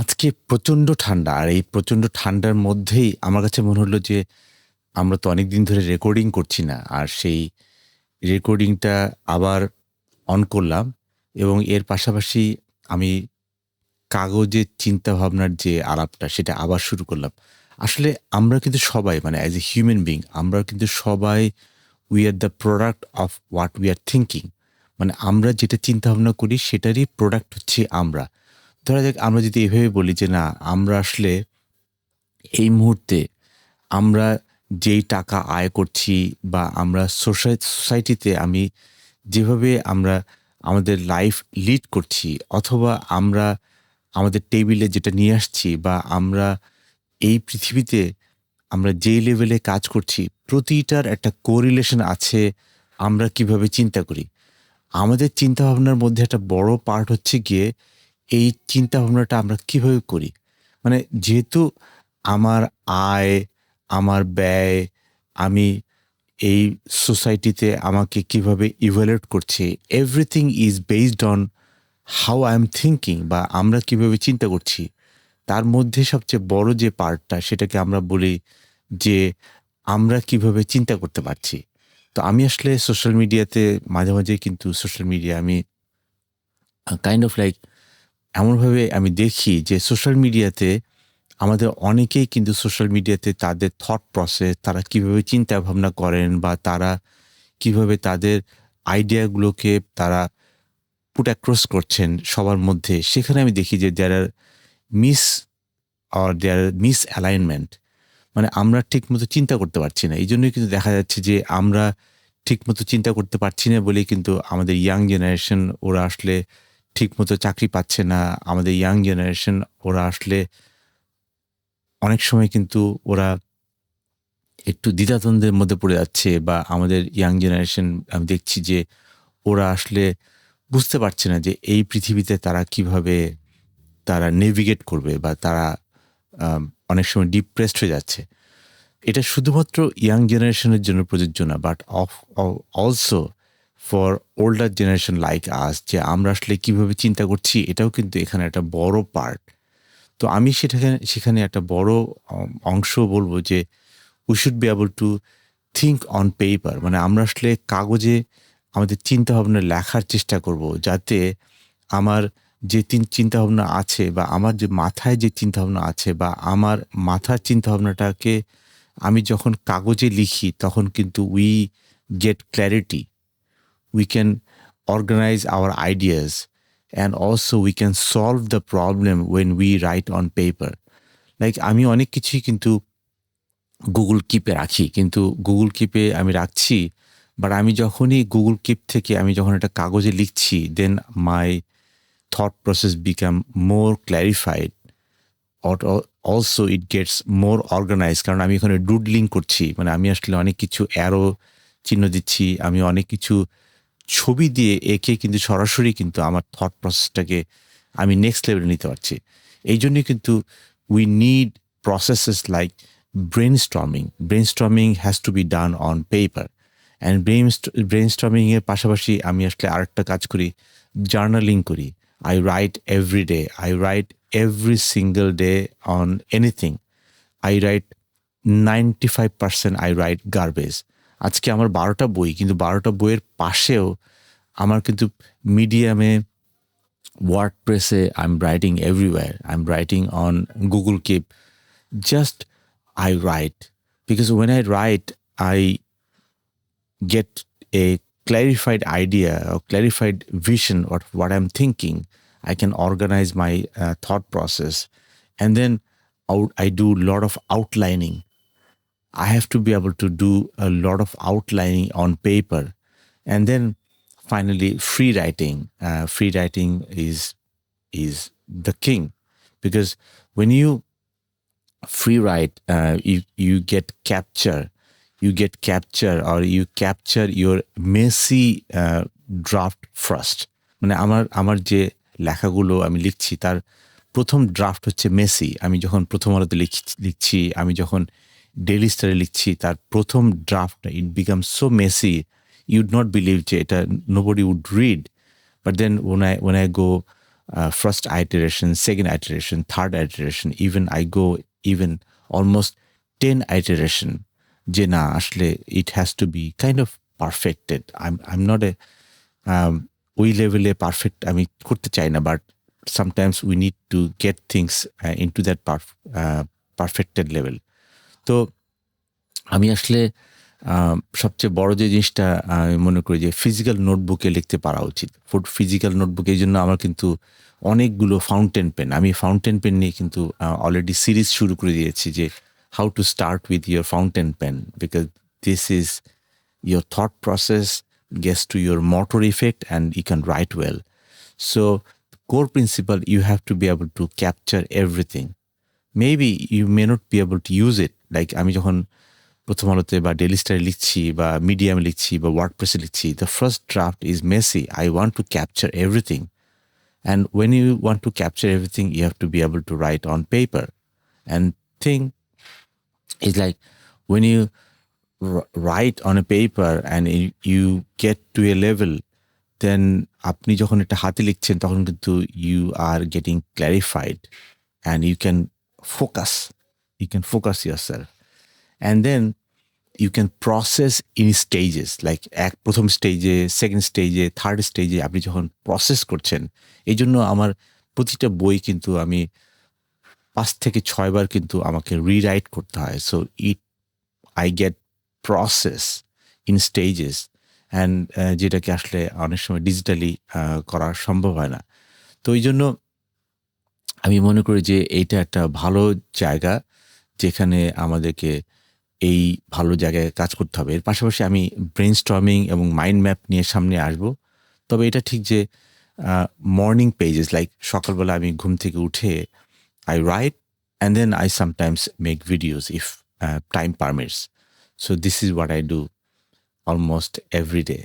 আজকে প্রচণ্ড ঠান্ডা, আর এই প্রচণ্ড ঠান্ডার মধ্যেই আমার কাছে মনে হলো যে আমরা তো অনেক দিন ধরে রেকর্ডিং করছি না, আর সেই রেকর্ডিংটা আবার অন করলাম এবং এর পাশাপাশি আমি কাগজের চিন্তা ভাবনার যে আলাপটা সেটা আবার শুরু করলাম। আসলে আমরা কিন্তু সবাই মানে অ্যাজ এ হিউম্যান বিং আমরা কিন্তু সবাই we are the product of what we are thinking মানে আমরা যেটা চিন্তা ভাবনা করি সেটারই প্রোডাক্ট হচ্ছে আমরা। ধরা যাক, আমরা যদি এভাবে বলি যে না, আমরা আসলে এই মুহূর্তে আমরা যেই টাকা আয় করছি বা আমরা সোসাইটিতে আমি যেভাবে আমরা আমাদের লাইফ লিড করছি অথবা আমরা আমাদের টেবিলে যেটা নিয়ে আসছি বা আমরা এই পৃথিবীতে আমরা যেই লেভেলে কাজ করছি, প্রতিটার একটা কোরিলেশন আছে, আমরা কীভাবে চিন্তা করি? আমাদের চিন্তা ভাবনার মধ্যে একটা বড় পার্ট হচ্ছে গিয়ে এই চিন্তা ভাবনাটা আমরা কীভাবে করি? মানে যেহেতু আমার আয়, আমার ব্যয়, আমি এই সোসাইটিতে আমাকে কীভাবে ইভ্যালুয়েট করছে everything is based on how I am thinking বা আমরা কীভাবে চিন্তা করছি, তার মধ্যে সবচেয়ে বড় যে পার্টটা সেটাকে আমরা বলি যে আমরা কীভাবে চিন্তা করতে পারছি। তো আমি আসলে সোশ্যাল মিডিয়াতে মাঝে মাঝে কিন্তু সোশ্যাল মিডিয়া আমি কাইন্ড অফ লাইক এমনভাবে আমি দেখি যে সোশ্যাল মিডিয়াতে আমাদের অনেকেই কিন্তু সোশ্যাল মিডিয়াতে তাদের থট প্রসেস তারা কীভাবে চিন্তা ভাবনা করেন বা তারা কীভাবে তাদের আইডিয়াগুলোকে তারা পুট অ্যাক্রস করছেন সবার মধ্যে। সেখানে আমি দেখি যে there are miss are there misalignment মানে আমরা ঠিকমতো চিন্তা করতে পারছি না। এই জন্যই কিন্তু দেখা যাচ্ছে যে আমরা ঠিকমতো চিন্তা করতে পারছি না বলেই কিন্তু আমাদের ইয়াং জেনারেশন ওরা আসলে ঠিকমতো চাকরি পাচ্ছে না। আমাদের ইয়াং জেনারেশন ওরা আসলে অনেক সময় কিন্তু ওরা একটু দ্বিধাদ্বন্দ্বের মধ্যে পড়ে যাচ্ছে বা আমাদের ইয়াং জেনারেশন আমি দেখছি যে ওরা আসলে বুঝতে পারছে না যে এই পৃথিবীতে তারা কীভাবে তারা নেভিগেট করবে বা তারা অনেক সময় ডিপ্রেসড হয়ে যাচ্ছে। এটা শুধুমাত্র ইয়াং জেনারেশনের জন্য প্রযোজ্য না but also for older generation like us যে আমরা আসলে কীভাবে চিন্তা করছি, এটাও কিন্তু এখানে একটা বড় পার্ট তো আমি সেটাকে, সেখানে একটা বড় অংশ বলব যে we should be able to think on paper মানে আমরা আসলে কাগজে আমাদের চিন্তাভাবনা লেখার চেষ্টা করব যাতে আমার যে তিন চিন্তাভাবনা আছে বা আমার যে মাথায় যে চিন্তাভাবনা আছে বা আমার মাথার চিন্তাভাবনাটাকে আমি যখন কাগজে লিখি, তখন কিন্তু we get clarity we can organise our ideas and also we can solve the problem when we write on paper like আমি অনেক কিছুই কিন্তু গুগল কিপে রাখি, কিন্তু গুগল কিপে আমি রাখছি বাট আমি যখনই গুগল কিপ থেকে আমি যখন একটা কাগজে লিখছি then my thought process become more clarified also it gets more organise কারণ আমি এখানে ডুডলিং করছি মানে আমি আসলে অনেক কিছু অ্যারো চিহ্ন দিচ্ছি, আমি অনেক কিছু ছবি দিয়ে একে কিন্তু সরাসরি কিন্তু আমার থট প্রসেসটাকে আমি নেক্সট লেভেলে নিতে পারছি। এই জন্যই কিন্তু we need processes like brainstorming brainstorming has to be done on paper and brain brain স্টর্মিংয়ের পাশাপাশি আমি আসলে আরেকটা কাজ করি জার্নালিং করি। I write every day I write every single day on anything I write ninety five percent I write garbage আজকে আমার বারোটা বই কিন্তু বারোটা বইয়ের পাশেও আমার কিন্তু মিডিয়ামে ওয়ার্ড প্রেসে I am writing everywhere I am writing on Google Keep just I write because when I write, I get a clarified idea or clarified vision of what I'm thinking. I can organize my uh, thought process, and then out, I do a lot of outlining. I have to be able to do a lot of outlining on paper, and then finally free writing. Uh, free writing is is the king because when you free write uh, you you get capture you get capture or you capture your messy uh, draft first মানে আমার আমার যে লেখাগুলো আমি লিখছি তার প্রথম draft হচ্ছে মেসি আমি যখন প্রথম আলোতে লিখছি আমি যখন ডেলি স্টারে লিখছি তার প্রথম ড্রাফটটা it become so messy you'd not believe যে এটা nobody would read but then when I when I go first iteration, second iteration, third iteration, even I go even almost 10 iteration যে না আসলে it has to be kind of perfected I'm not a um, ওই লেভেলে perfect আমি করতে চাই না but sometimes we need to get things into that perfected level তো আমি আসলে সবচেয়ে বড় যে জিনিসটা আমি মনে করি যে ফিজিক্যাল নোটবুকে লিখতে পারা উচিত ফুড ফিজিক্যাল নোটবুক এই জন্য আমার কিন্তু অনেকগুলো ফাউন্টেন পেন আমি ফাউন্টেন পেন নিয়ে কিন্তু অলরেডি সিরিজ শুরু করে দিয়েছি যে how to start with your fountain pen because this is your thought process gets to your motor effect and you can write well. So, core principle, you have to be able to capture everything. Maybe you may not be able to use it. Like আমি যখন প্রথম আলোতে বা daily স্টারে লিখছি বা মিডিয়ামে লিখছি বা ওয়ার্ডপ্রেসে লিখছি the first draft is messy I want to capture everything you want to capture everything, you have to be able to write on paper. And thing is like when you r- write on a paper and you- you get to a level, then আপনি যখন এটা হাতে লিখছেন তখন কিন্তু you are getting clarified and you can focus. You can focus yourself. And then you can process in stages, like এক, প্রথম স্টেজে সেকেন্ড স্টেজে থার্ড স্টেজে আপনি যখন প্রসেস করছেন এই জন্য আমার প্রতিটা বই কিন্তু আমি পাঁচ থেকে ছয়বার কিন্তু আমাকে রিরাইট করতে হয়। So it I get process in stages and যেটাকে আসলে অনেক সময় ডিজিটালি করা সম্ভব হয় না। তো এই জন্য আমি মনে করি যে এইটা একটা ভালো জায়গা। যেখানে আমাদেরকে এই ভালো জায়গায় কাজ করতে হবে। এর পাশাপাশি আমি ব্রেন স্টর্মিং এবং মাইন্ড ম্যাপ নিয়ে সামনে আসব। তবে এটা ঠিক যে মর্নিং পেজেস লাইক সকালবেলা আমি ঘুম থেকে উঠে I write and then I sometimes make videos if time permits so this is what I do almost every day